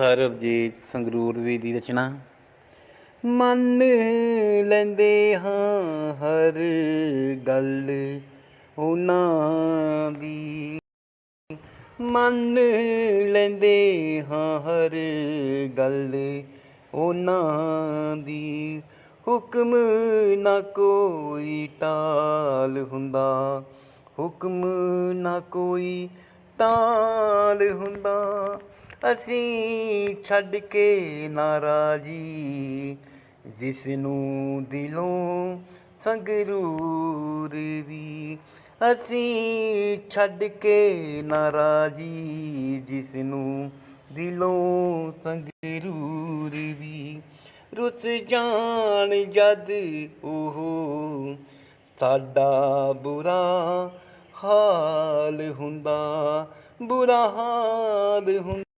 ਸਰਬਜੀਤ ਸੰਗਰੂਰ ਵੀ ਦੀ ਰਚਨਾ। ਮੰਨ ਲੈਂਦੇ ਹਾਂ ਹਰ ਗੱਲ ਉਹਨਾਂ ਦੀ। ਮੰਨ ਲੈਂਦੇ ਹਾਂ ਹਰ ਗੱਲ ਉਹਨਾਂ ਦੀ। ਹੁਕਮ ਨਾ ਕੋਈ ਟਾਲ ਹੁੰਦਾ, ਹੁਕਮ ਨਾ ਕੋਈ ਟਾਲ ਹੁੰਦਾ। ਅਸੀਂ ਛੱਡ ਕੇ ਨਾਰਾਜ਼ੀ ਜਿਸ ਨੂੰ ਦਿਲੋਂ ਸੰਗਰੂਰ ਵੀ ਅਸੀਂ ਛੱਡ ਕੇ ਨਾਰਾਜ਼ੀ ਜਿਸ ਨੂੰ ਦਿਲੋਂ ਸੰਗਰੂਰ ਵੀ ਰੁੱਸ ਜਾਣ ਜਦ ਉਹ ਸਾਡਾ ਬੁਰਾ ਹਾਲ ਹੁੰਦਾ। ਬੁਰਾ ਹਾਲ ਹੁੰਦਾ।